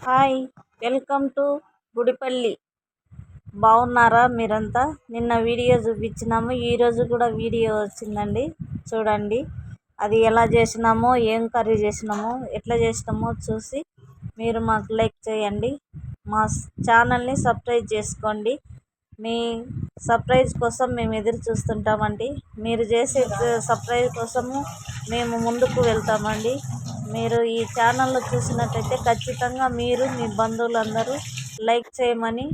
Hi welcome to Gudipalli. బాగున్నారా మీరంతా? నిన్న వీడియో చూపించినాము ఈరోజు కూడా వీడియో వచ్చిందండి. చూడండి అది ఎలా చేసినామో ఏం కర్రీ చేసినామో ఎట్లా చేసినామో చూసి మీరు మాకు లైక్ చేయండి. మా ఛానల్ని సబ్స్క్రైబ్ చేసుకోండి. మీ సర్ప్రైజ్ కోసం మేము ఎదురు చూస్తుంటామండి మీరు చేసే సర్ప్రైజ్ కోసము మేము ముందుకు వెళ్తామండి మీరు ఈ ఛానల్ను చూసినట్టయితే ఖచ్చితంగా మీరు మీ బంధువులందరూ లైక్ చేయమని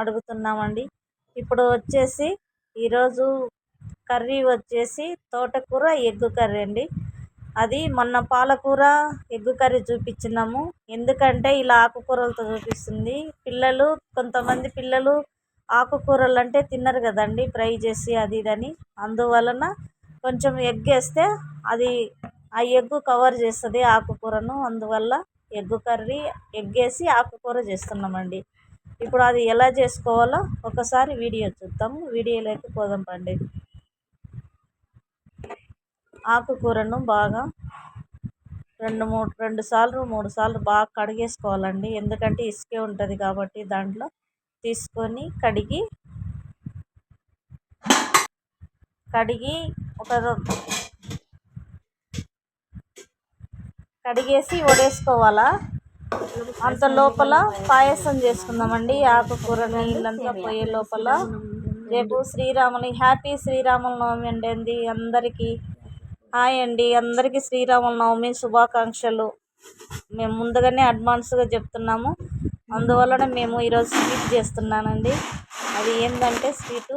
అడుగుతున్నామండి ఇప్పుడు వచ్చేసి ఈరోజు కర్రీ వచ్చేసి తోటకూర ఎగ్గు కర్రీ అండి. అది మొన్న పాలకూర ఎగ్గు కర్రీ చూపించినాము. ఎందుకంటే ఇలా ఆకుకూరలతో చూపిస్తుంది. పిల్లలు కొంతమంది పిల్లలు ఆకుకూరలు అంటే తినరు కదండి ఫ్రై చేసి అది ఇది అని అందువలన కొంచెం ఎగ్ వేస్తే అది ఆ ఎగ్ కవర్ చేస్తుంది ఆకుకూరను. అందువల్ల ఎగ్ కర్రీ ఎగ్ వేసి ఆకుకూర చేస్తున్నామండి. ఇప్పుడు అది ఎలా చేసుకోవాలో ఒకసారి వీడియో చూద్దాము వీడియోలోకి పోదాం పండి. ఆకుకూరను బాగా రెండు మూడు రెండు సార్లు మూడు సార్లు బాగా కడిగేసుకోవాలండి. ఎందుకంటే ఇసుకే ఉంటుంది కాబట్టి దాంట్లో తీసుకొని కడిగి కడిగి ఒక కడిగేసి వడేసుకోవాలా? అంత లోపల పాయసం చేసుకుందామండి. ఆకుకూర నీళ్ళంతా పోయే లోపల. రేపు శ్రీరాముని హ్యాపీ శ్రీరాముల నవమి అండి అందరికీ హాయ్ అండి. అందరికీ శ్రీరాముల నవమి శుభాకాంక్షలు. మేము ముందుగానే అడ్వాన్స్గా చెప్తున్నాము. అందువలన మేము ఈరోజు స్వీట్ చేస్తున్నానండి. అది ఏంటంటే స్వీటు.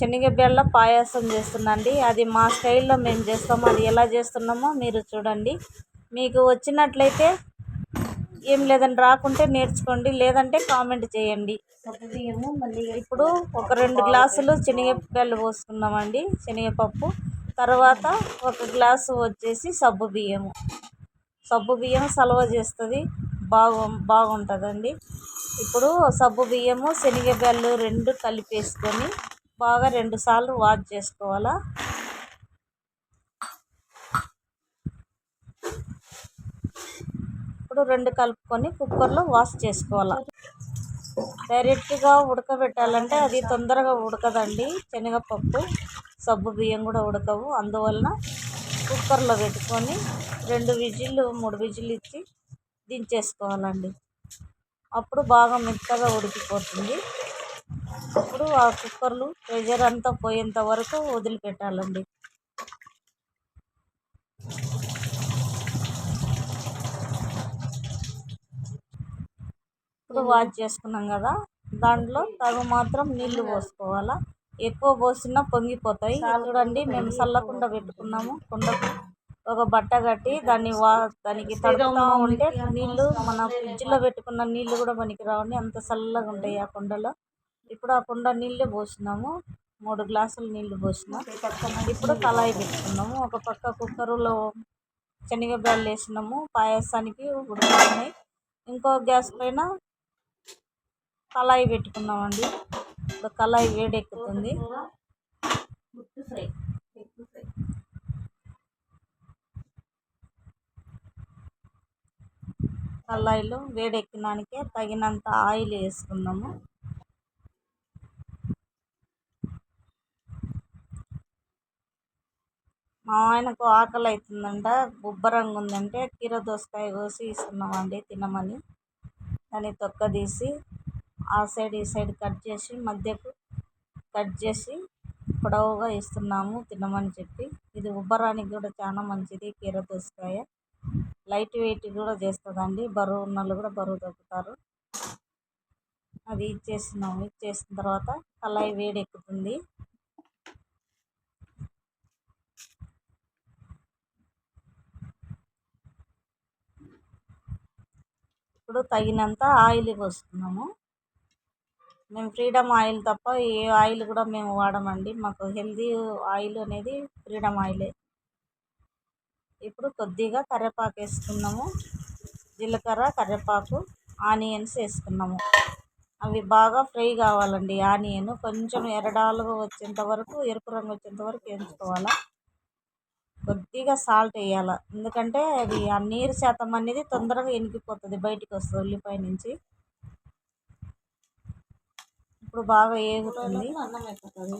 శనగబెళ్ళ పాయసం చేస్తున్నాండి అది మా స్టైల్లో మేము చేస్తాము. అది ఎలా చేస్తున్నామో మీరు చూడండి. మీకు వచ్చినట్లయితే ఏం లేదని రాకుంటే నేర్చుకోండి. లేదంటే కామెంట్ చేయండి. ఇప్పుడు ఒక రెండు గ్లాసులు శనగబెల్లు పోసుకున్నామండి. శనగపప్పు. తర్వాత ఒక గ్లాసు వచ్చేసి సబ్బు బియ్యము. సబ్బు బియ్యం సలవ చేస్తుంది. బాగు బాగుంటుందండి. ఇప్పుడు సబ్బు బియ్యము శనగబెల్లు రెండు కలిపేసుకొని బాగా రెండుసార్లు వాష్ చేసుకోవాలా? ఇప్పుడు రెండు కలుపుకొని కుక్కర్లో వాష్ చేసుకోవాలి? డైరెక్ట్గా ఉడకబెట్టాలంటే అది తొందరగా ఉడకదండి. శనగపప్పు సబ్బు బియ్యం కూడా ఉడకవు. అందువలన కుక్కర్లో పెట్టుకొని రెండు విజిల్లు మూడు విజిల్లు ఇచ్చి దించేసుకోవాలండి. అప్పుడు బాగా మెత్తగా ఉడికిపోతుంది. అప్పుడు ఆ కుక్కర్లు ప్రెషర్ అంతా పోయేంత వరకు వదిలిపెట్టాలండి. ఇప్పుడు వాష్ చేసుకున్నాం కదా దాంట్లో తగు మాత్రం నీళ్ళు పోసుకోవాలా? ఎక్కువ పోసినా పొంగిపోతాయి. చూడండి మేము చల్లకుండా పెట్టుకున్నాము. కుండకు ఒక బట్ట కట్టి దాన్ని వా దానికి తడుపుతూ ఉంటే నీళ్ళు మన ఫ్రిడ్జ్లో పెట్టుకున్న నీళ్ళు కూడా పనికి రావండి. అంత చల్లగా ఉంటాయి ఆ కుండలో. ఇప్పుడు ఆ కుండ నీళ్ళే పోసినాము. మూడు గ్లాసులు నీళ్ళు పోసినాం. ఇప్పుడు కళాయి పెట్టుకున్నాము. ఒక పక్క కుక్కర్లో శనగబ్యాళ్ళు వేసినాము. పాయసానికి ఉడుకుతున్నాయి ఇంకో గ్యాస్ పైన కళాయి పెట్టుకున్నామండి. ఇప్పుడు కళాయి వేడెక్కుతుంది. కళాయిలో వేడెక్కినానికే తగినంత ఆయిల్ వేసుకుందాము మా ఆయనకు ఆకలి అవుతుందంట ఉబ్బరంగా ఉందంటే కీర దోసకాయ కోసి ఇస్తున్నామండి తినమని. దాన్ని తొక్క తీసి ఆ సైడ్ ఈ సైడ్ కట్ చేసి మధ్యకు కట్ చేసి పొడవుగా ఇస్తున్నాము తినమని చెప్పి. ఇది ఉబ్బరానికి కూడా చాలా మంచిది కీర దోసకాయ. లైట్ వెయిట్ కూడా చేస్తుందండి. బరువు ఉన్నోళ్ళు కూడా బరువు తగ్గుతారు. అది ఇచ్చేసినాము ఇచ్చేసిన తర్వాత కళాయి వేడెక్కుతుంది ఇప్పుడు తగినంత ఆయిల్ పోసుకున్నాము. మేము ఫ్రీడమ్ ఆయిల్ తప్ప ఏ ఆయిల్ కూడా మేము వాడమండి. మాకు హెల్తీ ఆయిల్ అనేది ఫ్రీడమ్ ఆయిలే. ఇప్పుడు కొద్దిగా కరివేపాకు వేసుకున్నాము. జీలకర్ర కరివేపాకు ఆనియన్స్ వేసుకున్నాము. అవి బాగా ఫ్రై కావాలండి ఆనియన్. కొంచెం ఎరడాలుగా వచ్చేంత వరకు ఎరుపు రంగు వచ్చేంత వరకు వేయించుకోవాలి. కొద్దిగా సాల్ట్ వేయాలి. ఎందుకంటే అది ఆ నీరు శాతం అనేది తొందరగా ఎనికిపోతుంది బయటికి వస్తుంది ఉల్లిపాయ నుంచి. ఇప్పుడు బాగా వేగుతుంది అన్నం అయిపోతుంది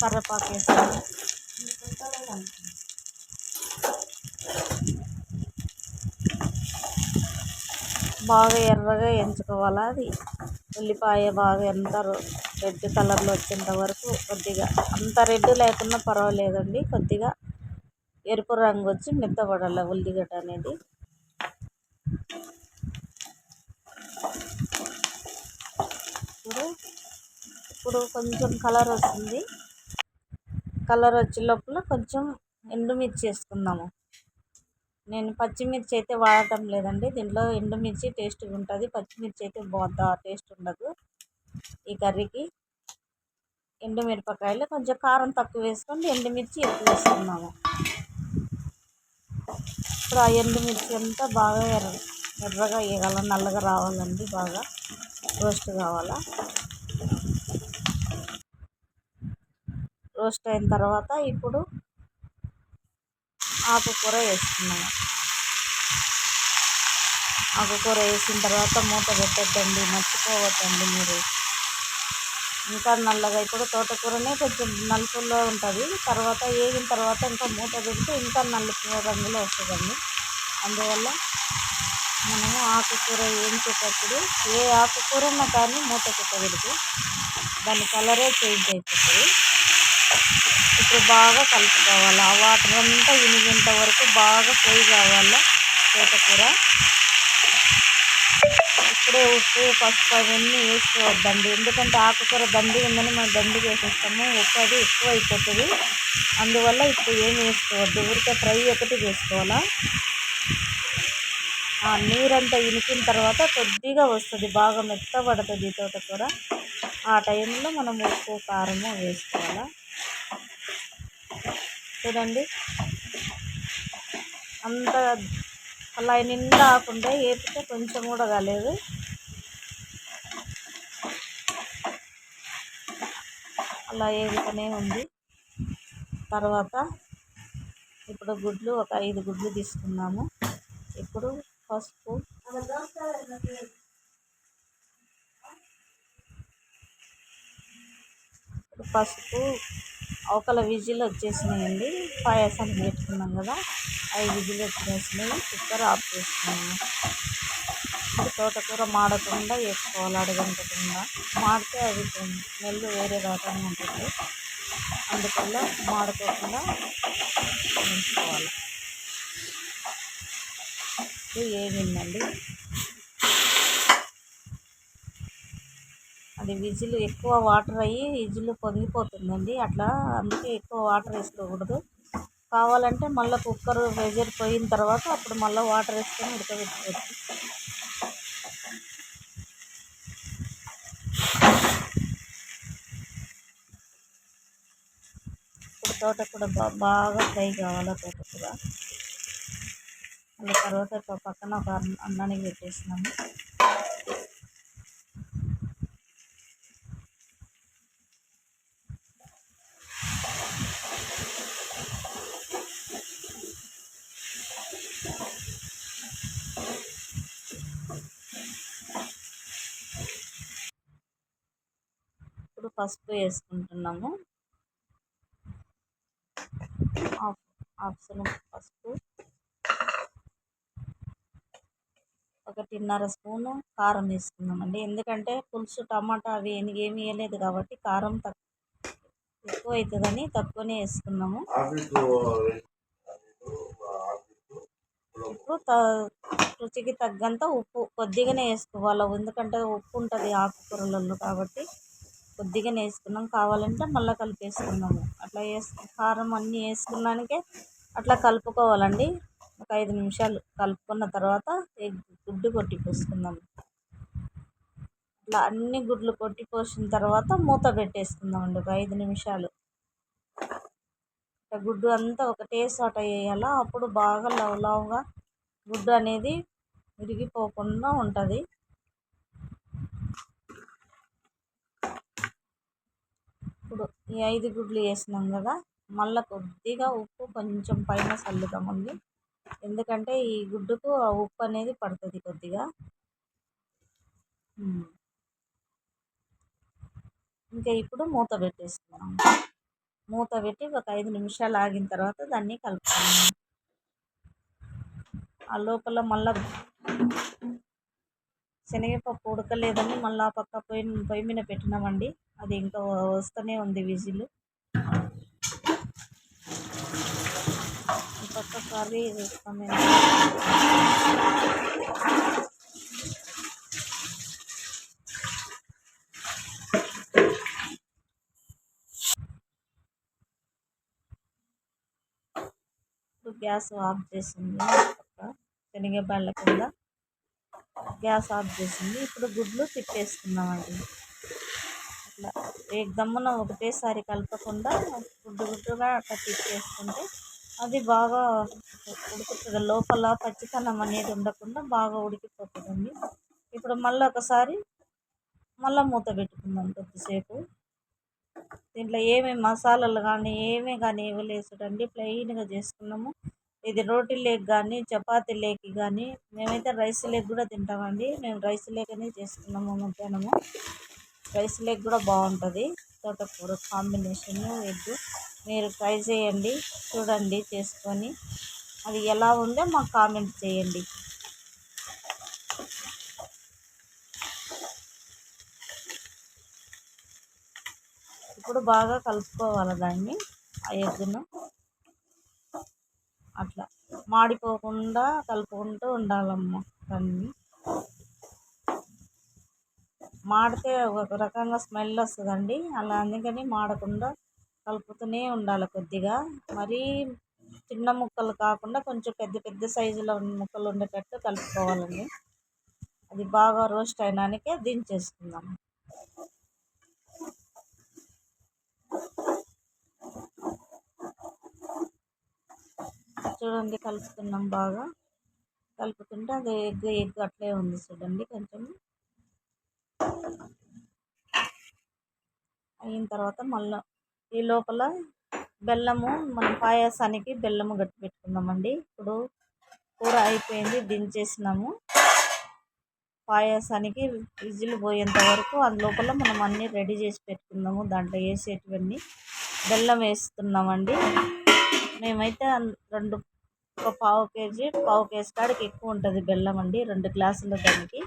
కర్రపాకు వేస్తాము బాగా ఎర్రగా ఎంచుకోవాలి అది. ఉల్లిపాయ బాగా ఎంత రెడ్ కలర్లో వచ్చేంత వరకు కొద్దిగా. అంత రెడ్ లేకున్నా పర్వాలేదండి కొద్దిగా ఎరుపు రంగు వచ్చి మెత్తపడాలి ఉల్లిగడ్డ అనేది. ఇప్పుడు ఇప్పుడు కొంచెం కలర్ వస్తుంది. కలర్ వచ్చే లోపల కొంచెం ఎండుమిర్చి వేసుకుందాము. నేను పచ్చిమిర్చి అయితే వాడటం లేదండి. దీంట్లో ఎండుమిర్చి టేస్ట్గా ఉంటుంది. పచ్చిమిర్చి అయితే బాగా టేస్ట్ ఉండదు ఈ కర్రీకి. ఎండుమిరపకాయలు కొంచెం కారం తక్కువ వేసుకోండి ఎండుమిర్చి ఎక్కువ వేసుకున్నాము ఇప్పుడు ఆ ఎండుమిర్చి అంతా బాగా ఎర్ర ఎర్రగా వేయాలి నల్లగా రావాలండి బాగా. రోస్ట్ కావాలా? రోస్ట్ అయిన తర్వాత ఇప్పుడు ఆకుకూర వేసుకున్నాము ఆకుకూర వేసిన తర్వాత మూత పెట్టద్దండి మర్చిపోవద్దండి మీరు. ఇంకా నల్లగా ఇప్పుడు తోటకూరనే కొంచెం నలుపులో ఉంటుంది. తర్వాత వేగిన తర్వాత ఇంకా మూత పెడితే ఇంకా నలుపు రంగులో వస్తుందండి. అందువల్ల మనము ఆకుకూర వేయించేటప్పుడు ఏ ఆకుకూరన్నా కానీ మూత పెట్టకూడదు. దాని కలరే చేంజ్ అయిపోతుంది. ఇప్పుడు బాగా కలుపుకోవాలి. ఆ వాటర్ అంతా ఇనిగేంత వరకు బాగా ఫ్రై కావాలి. తోటకూర ఇప్పుడే ఉప్పు పసుపు అవన్నీ వేసుకోవద్దండి. ఎందుకంటే ఆకుకూర దండి ఉందని మనం దండి వేసేస్తాము ఉప్పు అది ఎక్కువ అయిపోతుంది అందువల్ల ఇప్పుడు ఏం వేసుకోవద్దు. ఊరికే ఫ్రై ఒకటి చేసుకోవాలా? ఆ నీరంతా ఇనికిన తర్వాత కొద్దిగా వస్తుంది. బాగా మెత్తబడుతుంది తోటకూర ఆ టైంలో మనం ఉప్పు కారము వేసుకోవాలా? చూడండి. అంత అలా నిండా ఆకుండా వేపితే కొంచెం కూడా కాలేదు. అలా ఏగుతూనే ఉంది. తర్వాత ఇప్పుడు గుడ్లు ఒక ఐదు గుడ్లు తీసుకున్నాము. ఇప్పుడు పసుపు. పసుపు అవకల విజిల్ వచ్చేసినాయండి. పాయసానికి పెట్టుకున్నాం కదా అవి విజిల్ వచ్చేసినాయి. కుక్కర్ ఆఫ్ చేసుకున్నాము ఇప్పుడు తోటకూర మాడకుండా వేసుకోవాలి అడగంటకుండా. మాడితే అది స్మెల్ వేరే రకంగా ఉంటుంది. అందువల్ల మాడుకోకుండా వేసుకోవాలి ఇది ఏమిందండి అది విజిల్ ఎక్కువ వాటర్ అయ్యి విజిల్ పొంగిపోతుందండి. అట్లా అందుకే ఎక్కువ వాటర్ వేసుకోకూడదు. కావాలంటే మళ్ళీ కుక్కర్ ప్రెజర్ పోయిన తర్వాత అప్పుడు మళ్ళీ వాటర్ వేసుకొని ఉడకబెట్టుకోవచ్చు. ఇప్పుడు తోటకూర బాగా ఫ్రై కావాలి తోటకూర? మళ్ళీ తర్వాత పక్కన ఒక అన్నానికి పెట్టేసినాము పసుపు వేసుకుంటున్నాము. స్పూన్ పసుపు. ఒకటిన్నర స్పూను కారం వేసుకున్నామండి ఎందుకంటే పులుసు టమాటా అవి ఏమి వేయలేదు కాబట్టి కారం తక్కువ ఎక్కువ అవుతుందని తక్కువనే వేసుకున్నాము. ఉప్పు రుచికి తగ్గంత ఉప్పు కొద్దిగానే వేసుకోవాలి. ఎందుకంటే ఉప్పు ఉంటుంది ఆకుకూరలలో కాబట్టి కొద్దిగానే వేసుకున్నాం కావాలంటే మళ్ళీ కలిపేసుకున్నాము. అట్లా వేసు కారం అన్నీ వేసుకున్నాకే అట్లా కలుపుకోవాలండి. ఒక ఐదు నిమిషాలు కలుపుకున్న తర్వాత ఎగ్ గుడ్డు కొట్టి పోసుకుందాము ఇట్లా అన్ని గుడ్లు కొట్టి పోసిన తర్వాత మూత పెట్టేసుకుందామండి ఒక ఐదు నిమిషాలు. గుడ్డు అంతా ఒకటే సాట వేయాలా? అప్పుడు బాగా లవ్ లవ్గా గుడ్డు అనేది విరిగిపోకుండా ఉంటుంది. ఇప్పుడు ఈ ఐదు గుడ్లు వేసినాం కదా మళ్ళీ కొద్దిగా ఉప్పు కొంచెం పైన చల్లుదామండి ఎందుకంటే ఈ గుడ్డుకు ఆ ఉప్పు అనేది పడుతుంది కొద్దిగా. ఇంకా ఇప్పుడు మూత పెట్టేసుకున్నాం మూత పెట్టి ఒక ఐదు నిమిషాలు ఆగిన తర్వాత దాన్ని కలుపుకున్నాం ఆ లోపల మళ్ళా శనగపప్పు ఉడకలేదని మళ్ళీ ఆ పక్క పొయ్యి పొయ్యి మీద పెట్టినామండి. అది ఇంకా వస్తూనే ఉంది విజిల్. పక్క కర్రీ వేస్తాం గ్యాస్ ఆఫ్ చేసింది. పక్క శనగబాళ్ళ కింద గ్యాస్ ఆఫ్ చేసింది. ఇప్పుడు గుడ్లు తిప్పేసుకున్నామండి అట్లా ఏకదమ్మున ఒకటేసారి కలపకుండా గుడ్డు గుడ్డుగా అట్లా తిప్పేసుకుంటే అది బాగా ఉడుకుతుంది. లోపల పచ్చితనం అనేది ఉండకుండా బాగా ఉడికిపోతుందండి. ఇప్పుడు మళ్ళీ ఒకసారి మళ్ళీ మూత పెట్టుకుందాం కొద్దిసేపు. దీంట్లో ఏమేమి మసాలాలు కానీ ఏమీ కానీ ఇవ్వలేసుడండి ప్లెయిన్గా చేసుకున్నాము. ఇది రోటీ లేక్ కానీ చపాతీ లేక్ కానీ మేమైతే రైస్ లేక్ కూడా తింటామండి. మేము రైస్ లేకనే చేసుకున్నాము మధ్యాహ్నము. రైస్ లేక్ కూడా బాగుంటుంది. తోటకూర కాంబినేషన్ ఎగ్. మీరు ట్రై చేయండి చూడండి చేసుకొని. అది ఎలా ఉందో మాకు కామెంట్ చేయండి. ఇప్పుడు బాగా కలుపుకోవాలి దాన్ని ఆ ఎగ్గును? అట్లా మాడిపోకుండా కలుపుకుంటూ ఉండాలమ్మ దాన్ని. మాడితే ఒక రకంగా స్మెల్ వస్తుందండి. అలా అందుకని మాడకుండా కలుపుతూనే ఉండాలి కొద్దిగా. మరీ చిన్న ముక్కలు కాకుండా కొంచెం పెద్ద పెద్ద సైజులో ముక్కలు ఉండేటట్టు కలుపుకోవాలండి. అది బాగా రోస్ట్ అయినానికే దించేసుకుందాం. చూడండి కలుపుతున్నాం బాగా. కలుపుతుంటే అది ఎగ్ ఎగ్ అట్లే ఉంది చూడండి కొంచెం. అయిన తర్వాత మళ్ళీ ఈ లోపల బెల్లము మనం పాయసానికి బెల్లము గట్టి పెట్టుకుందామండి. ఇప్పుడు కూర అయిపోయింది దించేసినాము. పాయసానికి విజిల్ పోయేంత వరకు అందులోపల మనం అన్నీ రెడీ చేసి పెట్టుకుందాము దాంట్లో వేసేటివన్నీ. బెల్లం వేస్తున్నామండి. మేమైతే రెండు ఒక పావు కేజీ పావు కేజీ కాడికి ఎక్కువ ఉంటుంది బెల్లం అండి రెండు గ్లాసుల దానికి.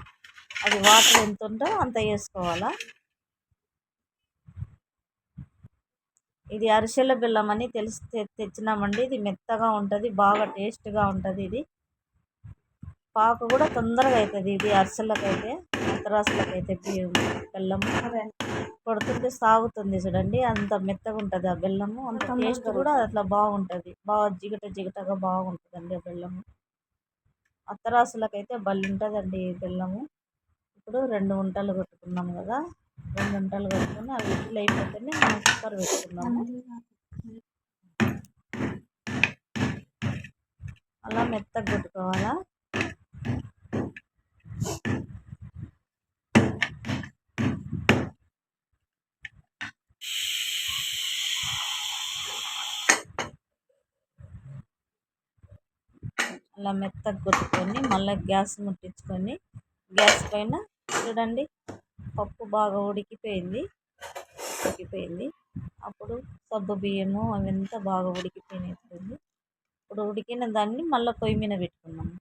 అది వాటర్ ఎంత ఉందో అంత వేసుకోవాలా. ఇది అరిసెల బెల్లం అని తెలిసి తెచ్చినామండి ఇది మెత్తగా ఉంటుంది బాగా టేస్ట్గా ఉంటుంది ఇది. పాకు కూడా తొందరగా అవుతుంది ఇది అరిసెలకైతే. అత్తరాసులకైతే బెల్లము కొడుతుంటే సాగుతుంది చూడండి. అంత మెత్తగా ఉంటుంది ఆ బెల్లము. అంత టేస్ట్ కూడా అట్లా బాగుంటుంది. బాగా జిగట జిగటగా బాగుంటుందండి ఆ బెల్లము. అత్తరాసులకైతే బలి ఉంటుందండి ఈ బెల్లము. ఇప్పుడు రెండు ఉంటలు కొట్టుకున్నాము కదా. రెండు ఉంటలు కొట్టుకొని అవి ఇడ్లు అయిపోతేనే మనం కుక్కర్ పెట్టుకున్నాము అలా మెత్తగా కొట్టుకోవాలా? అలా మెత్తగా కొట్టుకొని మళ్ళీ గ్యాస్ ముట్టించుకొని గ్యాస్ పైన చూడండి పప్పు బాగా ఉడికిపోయింది. ఉడికిపోయింది. అప్పుడు సబ్బు బియ్యము అవంతా బాగా ఉడికిపోయినాయి ఇప్పుడు ఉడికిన దాన్ని మళ్ళీ పొయ్యి మీద పెట్టుకున్నాము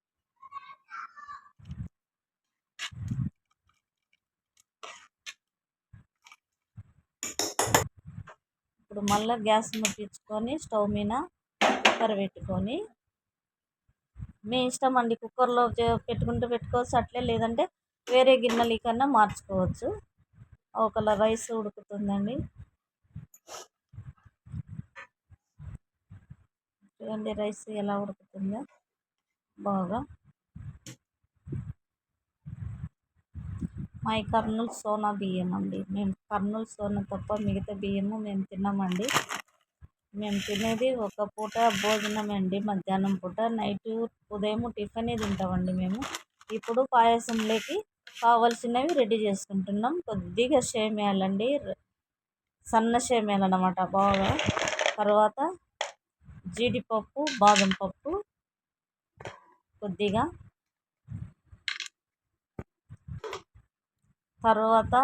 ఇప్పుడు మళ్ళీ గ్యాస్ ముట్టించుకొని స్టవ్ మీద కుక్కర్ పెట్టుకొని మీ ఇష్టం అండి. కుక్కర్లో పెట్టుకుంటే పెట్టుకోవచ్చు. అట్లే లేదంటే వేరే గిన్నెలు కన్నా మార్చుకోవచ్చు. ఒకలా రైస్ ఉడుకుతుందండి. చూడండి రైస్ ఎలా ఉడుకుతుందో. బాగా. మై కర్నూలు సోనా బియ్యం అండి. మేము కర్నూలు సోనా తప్ప మిగతా బియ్యము మేము తిన్నామండి మేము తినేది ఒక పూట భోజనం అండి మధ్యాహ్నం పూట. నైట్ ఉదయం టిఫిన్ తింటామండి మేము. ఇప్పుడు పాయసంలోకి కావలసినవి రెడీ చేసుకుంటున్నాం. కొద్దిగా సేమ్యాలండి. సన్న సేమియాలు అనమాట బాగా. తర్వాత జీడిపప్పు బాదం పప్పు కొద్దిగా. తర్వాత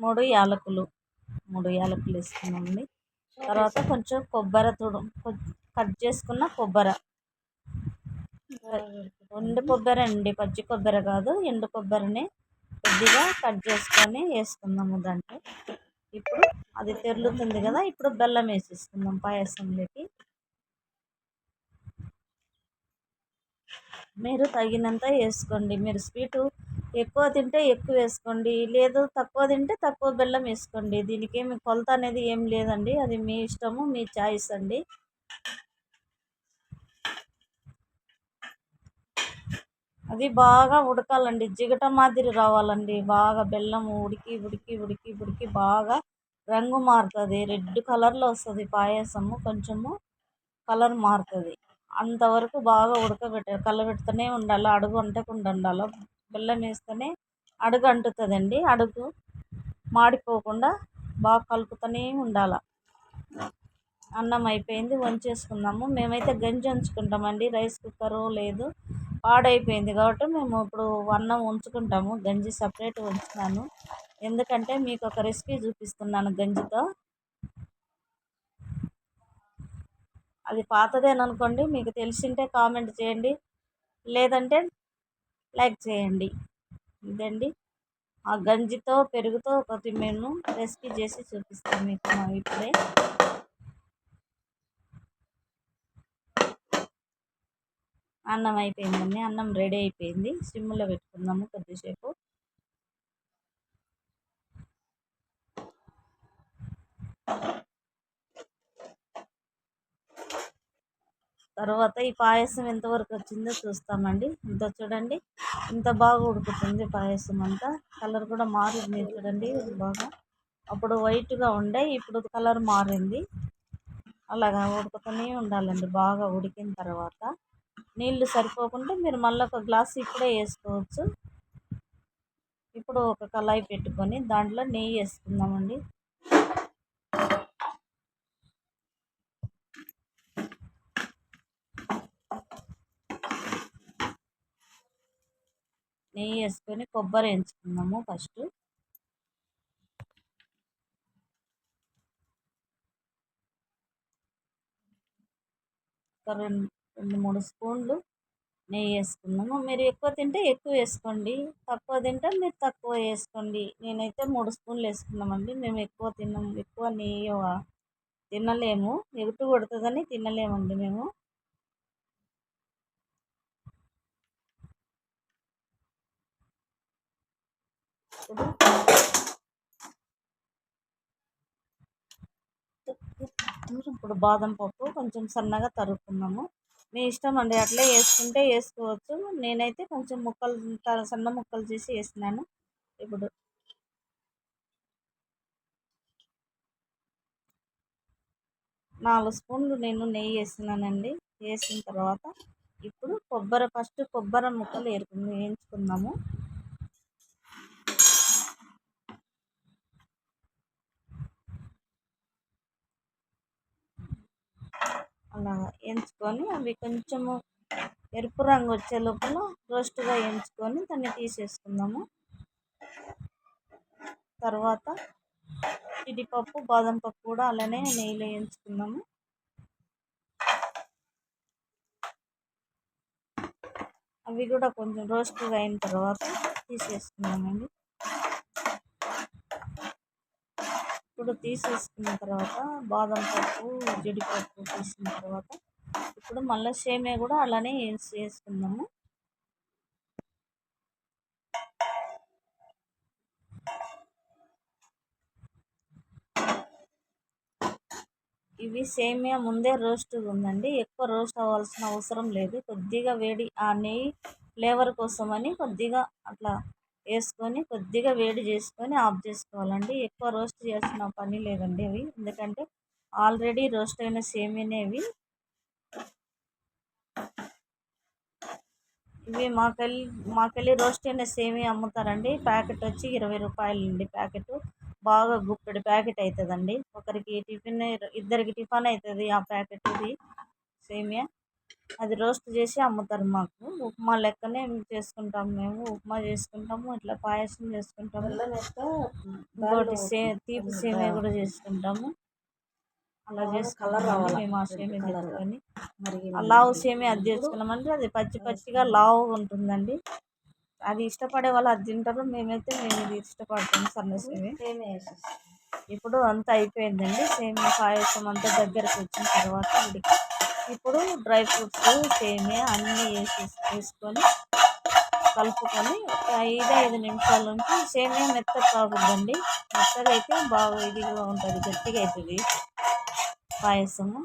మూడు యాలకులు మూడు యాలకులు వేసుకున్నామండి తర్వాత కొంచెం కొబ్బరి తుడు కట్ చేసుకున్న కొబ్బరి. ఎండు కొబ్బరి అండి పచ్చి కొబ్బరి కాదు ఎండు కొబ్బరిని కొద్దిగా కట్ చేసుకొని వేసుకుందాము దాంట్లో ఇప్పుడు అది తెరులుతుంది కదా ఇప్పుడు బెల్లం వేసేసుకుందాం పాయసంలోకి. మీరు తగినంత వేసుకోండి. మీరు స్వీటు ఎక్కువ తింటే ఎక్కువ వేసుకోండి. లేదు తక్కువ తింటే తక్కువ బెల్లం వేసుకోండి. దీనికి ఏమి కొలత అనేది ఏం లేదండి. అది మీ ఇష్టము మీ చాయిస్ అండి. అది బాగా ఉడకాలండి. జిగట మాదిరి రావాలండి. బాగా బెల్లం ఉడికి ఉడికి ఉడికి ఉడికి బాగా రంగు మారుతుంది. రెడ్ కలర్లో వస్తుంది పాయసము. కొంచెము కలర్ మారుతుంది. అంతవరకు బాగా ఉడకబెట్టాలి కలబెడుతూనే ఉండాలి. అడుగు అంటకుండా ఉండాలి. బెల్లం వేస్తేనే అడుగు అంటుతుందండి. అడుగు మాడిపోకుండా బాగా కలుపుతూనే ఉండాలి. అన్నం అయిపోయింది వంచేసుకుందాము మేమైతే గంజి ఉంచుకుంటామండి. రైస్ కుక్కరు లేదు పాడైపోయింది కాబట్టి మేము ఇప్పుడు అన్నం ఉంచుకుంటాము. గంజి సపరేట్ ఉంచుతాను ఎందుకంటే మీకు ఒక రెసిపీ చూపిస్తున్నాను గంజితో. అది పాతదేననుకోండి మీకు తెలిసింటే కామెంట్ చేయండి. లేదంటే లైక్ చేయండి. ఇదండి. ఆ గంజితో పెరుగుతో ఒకటి మేము రెసిపీ చేసి చూపిస్తాను మీకు ఇప్పుడే. అన్నం అయిపోయిందండి. అన్నం రెడీ అయిపోయింది. సిమ్లో పెట్టుకుందాము కొద్దిసేపు. తర్వాత ఈ పాయసం ఎంతవరకు వచ్చిందో చూస్తామండి. ఇంత చూడండి. ఇంత బాగా ఉడుకుతుంది పాయసం అంతా. కలర్ కూడా మారింది చూడండి. బాగా అప్పుడు వైట్గా ఉండే ఇప్పుడు కలర్ మారింది. అలాగా ఉడుకుతూనే ఉండాలండి. బాగా ఉడికిన తర్వాత నీళ్ళు సరిపోకుంటే మీరు మళ్ళీ ఒక గ్లాస్ ఇప్పుడే వేసుకోవచ్చు. ఇప్పుడు ఒక కళాయి పెట్టుకొని దాంట్లో నెయ్యి వేసుకుందామండి. నెయ్యి వేసుకొని కొబ్బరి వేయించుకుందాము ఫస్ట్. ఒక రెండు రెండు మూడు స్పూన్లు నెయ్యి వేసుకుందాము. మీరు ఎక్కువ తింటే ఎక్కువ వేసుకోండి. తక్కువ తింటే మీరు తక్కువ వేసుకోండి. నేనైతే మూడు స్పూన్లు వేసుకున్నామండి మేము ఎక్కువ తిన్నాము ఎక్కువ నెయ్యి తినలేము. ఎగుటు కొడుతుందని తినలేమండి మేము. ఇప్పుడు బాదం పప్పు కొంచెం సన్నగా తరుక్కున్నాము. మీ ఇష్టం అండి. అట్లే వేసుకుంటే వేసుకోవచ్చు. నేనైతే కొంచెం ముక్కలు సన్న ముక్కలు చేసి వేసినాను. ఇప్పుడు నాలుగు స్పూన్లు నేను నెయ్యి వేసినానండి. వేసిన తర్వాత ఇప్పుడు కొబ్బరి ఫస్ట్ కొబ్బరి ముక్కలు ఏరుకుని వేయించుకుందాము. అలా వేయించుకొని అవి కొంచెము ఎరుపు రంగు వచ్చే లోపల రోస్ట్గా వేయించుకొని దాన్ని తీసేసుకుందాము. తర్వాత జీడిపప్పు బాదం పప్పు కూడా అలానే నెయ్యిలో వేయించుకుందాము అవి కూడా కొంచెం రోస్ట్గా అయిన తర్వాత తీసేసుకుందామండి. ఇప్పుడు తీసేసుకున్న తర్వాత బాదం పప్పు జీడిపప్పు తీసిన తర్వాత ఇప్పుడు మళ్ళీ సేమియా కూడా అలానే వేసుకుందాము. ఇవి సేమియా ముందే రోస్ట్ ఉందండి. ఎక్కువ రోస్ట్ అవ్వాల్సిన అవసరం లేదు. కొద్దిగా వేడి ఆ నెయ్యి ఫ్లేవర్ కోసమని కొద్దిగా అట్లా వేసుకొని కొద్దిగా వేడి చేసుకొని ఆఫ్ చేసుకోవాలండి. ఎక్కువ రోస్ట్ చేసిన పని లేదండి అవి. ఎందుకంటే ఆల్రెడీ రోస్ట్ అయిన సేమియానే ఇవి. ఇవి మాకెళ్ళి మాకెళ్ళి రోస్ట్ అయిన సేమియా అమ్ముతారండి. ప్యాకెట్ వచ్చి ఇరవై రూపాయలు అండి ప్యాకెట్. బాగా గుప్పెడు ప్యాకెట్ అవుతుందండి ఒకరికి టిఫిన్ ఇద్దరికి టిఫిన్ అవుతుంది ఆ ప్యాకెట్ ఇది సేమియా. అది రోస్ట్ చేసి అమ్ముతారు మాకు. ఉప్మా లెక్కనే చేసుకుంటాము మేము. ఉప్మా చేసుకుంటాము ఇట్లా పాయసం చేసుకుంటాము. ఇంకోటి సే తీపి సేమియా కూడా చేసుకుంటాము. అలా చేసుకుంటాము. మేము ఆ సేమియా తెచ్చుకొని లావు సేమియా అది తెచ్చుకున్నామంటే అది పచ్చి పచ్చిగా లావుగా ఉంటుందండి. అది ఇష్టపడే వాళ్ళు అది తింటారు. మేమైతే మేము ఇది ఇష్టపడతాము సన్న సేమియా. ఇప్పుడు అంతా అయిపోయిందండి. సేమియా పాయసం అంతా దగ్గరకు వచ్చిన తర్వాత ఇప్పుడు డ్రై ఫ్రూట్స్ సేమియా అన్నీ వేసి వేసుకొని కలుపుకొని ఒక ఐదు ఐదు నిమిషాల నుంచి సేమియా మెత్త కాకూడదండి మెత్తగా అయితే బాగా ఇదిగా ఉంటుంది గట్టిగా అవుతుంది పాయసము.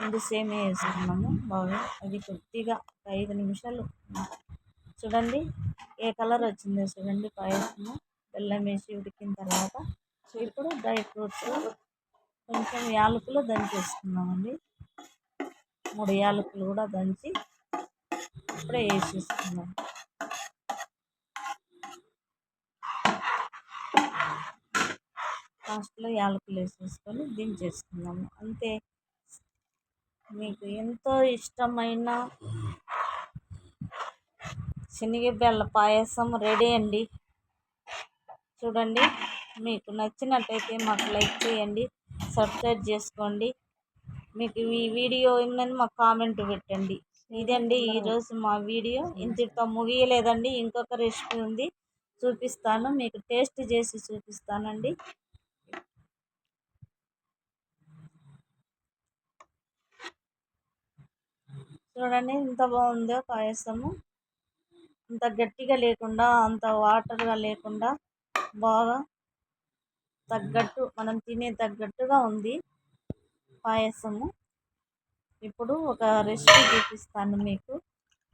ముందు సేమియా వేసుకున్నాము. బాగా అది కొద్దిగా ఐదు నిమిషాలు. చూడండి ఏ కలర్ వచ్చిందో చూడండి పాయసము. బెల్లం వేసి ఉడికిన తర్వాత ఇప్పుడు డ్రై ఫ్రూట్స్ కొంచెం యాలకులు దంచేసుకున్నామండి. మూడు యాలకులు కూడా దంచి ఇప్పుడే వేసేసుకున్నాం. లాస్ట్లో యాలకులు వేసేసుకొని దించేసుకున్నాము. అంతే. మీకు ఎంతో ఇష్టమైన శనగబెల్ల పాయసం రెడీ అండి. చూడండి. మీకు నచ్చినట్టయితే మాకు లైక్ చేయండి సబ్స్క్రైబ్ చేసుకోండి. మీకు ఈ వీడియో ఏందని మాకు కామెంట్ పెట్టండి. ఇదండి ఈరోజు మా వీడియో. ఇంతటితో ముగియలేదండి. ఇంకొక రెసిపీ ఉంది చూపిస్తాను. మీకు టేస్ట్ చేసి చూపిస్తానండి. చూడండి ఎంత బాగుందో పాయసము. అంత గట్టిగా లేకుండా అంత వాటర్గా లేకుండా బాగా తగ్గట్టు మనం తినే తగ్గట్టుగా ఉంది పాయసము. ఇప్పుడు ఒక రెసిపీ చూపిస్తాను మీకు.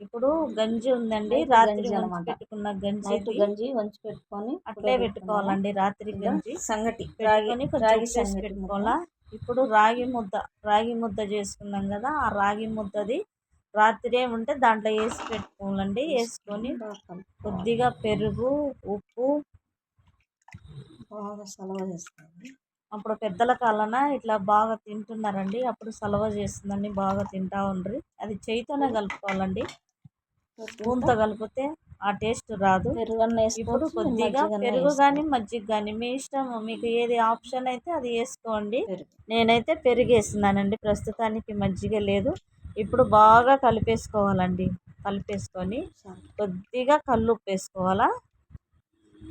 ఇప్పుడు గంజి ఉందండి రాత్రి పెట్టుకున్న గంజి గంజి వంచి పెట్టుకొని అట్లే పెట్టుకోవాలండి రాత్రి గంజి. సంగటి కొంచెం చేసి పెట్టుకోవాలా? ఇప్పుడు రాగి ముద్ద రాగి ముద్ద చేసుకున్నాం కదా ఆ రాగి ముద్దది రాత్రి ఉంటే దాంట్లో వేసి పెట్టుకోవాలండి. వేసుకొని కొద్దిగా పెరుగు ఉప్పు బాగా సలవ చేస్తుంది అప్పుడు పెద్దల కాలన ఇట్లా బాగా తింటున్నారండి. అప్పుడు సలవ చేస్తుందండి. బాగా తింటా ఉండ్రి. అది చేయితోనే కలుపుకోవాలండి. స్పూన్తో కలిపితే ఆ టేస్ట్ రాదు. ఇప్పుడు కొద్దిగా పెరుగు కానీ మజ్జిగ కానీ మీ ఇష్టం మీకు ఏది ఆప్షన్ అయితే అది వేసుకోండి. నేనైతే పెరుగు వేస్తున్నానండి. ప్రస్తుతానికి మజ్జిగ లేదు. ఇప్పుడు బాగా కలిపేసుకోవాలండి. కలిపేసుకొని కొద్దిగా కల్లుప్పు వేసుకోవాలా?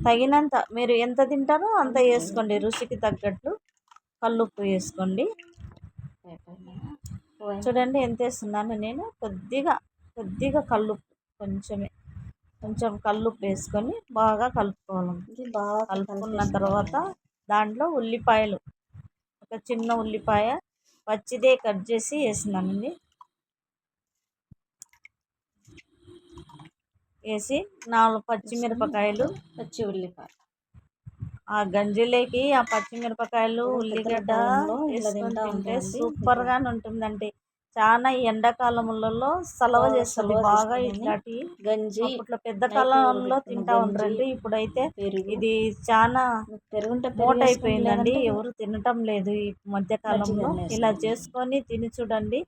తగినంత మీరు ఎంత తింటారో అంత వేసుకోండి రుచికి తగ్గట్టు కల్లుప్పు వేసుకోండి. చూడండి ఎంత వేస్తున్నాను నేను. కొద్దిగా కొద్దిగా కల్లుప్పు కొంచెమే. కొంచెం కల్లుప్పు వేసుకొని బాగా కలుపుకోవాలి. బాగా కలుపుకున్న తర్వాత దాంట్లో ఉల్లిపాయలు. ఒక చిన్న ఉల్లిపాయ పచ్చిదే కట్ చేసి వేసినానండి వేసి నాలుగు పచ్చిమిరపకాయలు పచ్చి ఉల్లిపాయ. ఆ గంజిలోకి ఆ పచ్చిమిరపకాయలు ఉల్లిగడ్డ వేసుకొని తింటే సూపర్గానే ఉంటుందండి. చాలా ఎండాకాలములలో సలవ చేస్తుంది. బాగా ఇట్లాంటి గంజి అప్పట్లో పెద్ద కాలంలో తింటా ఉంటారండి. ఇప్పుడైతే ఇది చాలా పెరుగుంటే మోట అయిపోయిందండి ఎవరు తినటం లేదు ఈ మధ్య కాలంలో ఇలా చేసుకొని తిని చూడండి.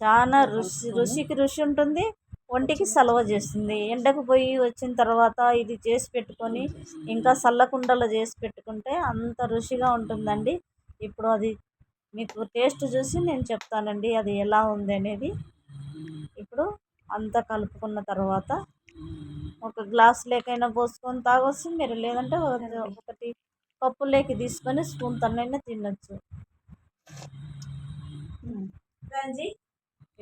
చాలా రుచి రుచికి రుచి ఉంటుంది. ఒంటికి సలవ చేస్తుంది. ఎండకు పోయి వచ్చిన తర్వాత ఇది చేసి పెట్టుకొని ఇంకా చల్లకుండలో చేసి పెట్టుకుంటే అంత రుచిగా ఉంటుందండి. ఇప్పుడు అది మీకు టేస్ట్ చూసి నేను చెప్తానండి అది ఎలా ఉంది అనేది. ఇప్పుడు అంతా కలుపుకున్న తర్వాత ఒక గ్లాస్ లేకైనా పోసుకొని తాగొచ్చు మీరు లేదంటే ఒకటి కప్పులోకి తీసుకొని స్పూన్ తన్నైనా తినొచ్చు.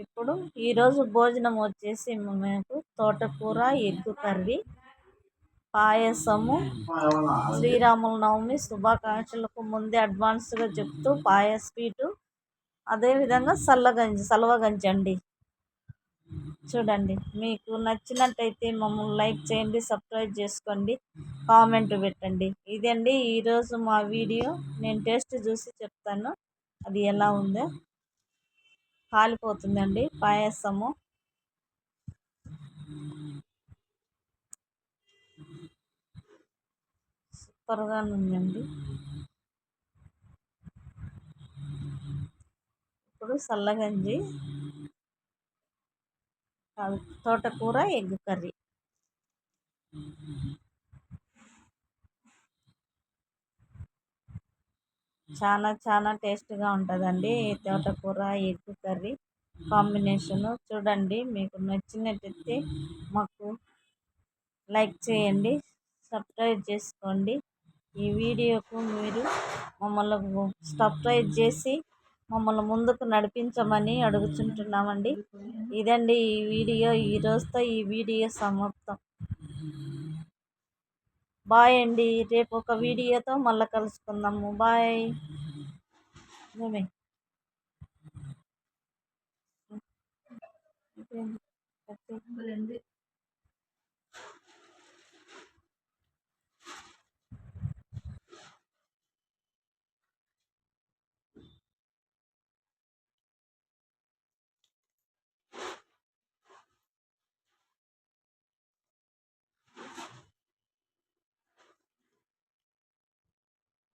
ఇప్పుడు ఈరోజు భోజనం వచ్చేసి మేము తోటకూర ఎగ్ కర్రీ పాయసము శ్రీరాముల నవమి శుభాకాంక్షలకు ముందే అడ్వాన్స్గా చెప్తూ పాయ స్వీటు అదేవిధంగా చల్లగంజి సలవగంజి అండి. చూడండి మీకు నచ్చినట్టయితే మమ్మల్ని లైక్ చేయండి సబ్స్క్రైబ్ చేసుకోండి కామెంట్ పెట్టండి. ఇదండి ఈరోజు మా వీడియో. నేను టేస్ట్ చూసి చెప్తాను. అది ఎలా ఉందో. కాలిపోతుందండి పాయసము. సూపర్గా ఉందండి. ఇప్పుడు సల్లగంజి తోటకూర ఎగ్ కర్రీ. చాలా చాలా టేస్ట్గా ఉంటుందండి. ఈ తోటకూర ఎగ్ కర్రీ కాంబినేషను. చూడండి మీకు నచ్చినట్టయితే మాకు లైక్ చేయండి సబ్స్క్రైబ్ చేసుకోండి. ఈ వీడియోకు మీరు మమ్మల్ని సబ్స్క్రైబ్ చేసి మమ్మల్ని ముందుకు నడిపించమని అడుగుచుంటున్నామండి. ఇదండి ఈ వీడియో. ఈ రోజుతో ఈ వీడియో సమాప్తం. బాయ్ అండి రేపు ఒక వీడియోతో మళ్ళీ కలుసుకుందాము బాయ్ ఏమి? అయిపోయింది.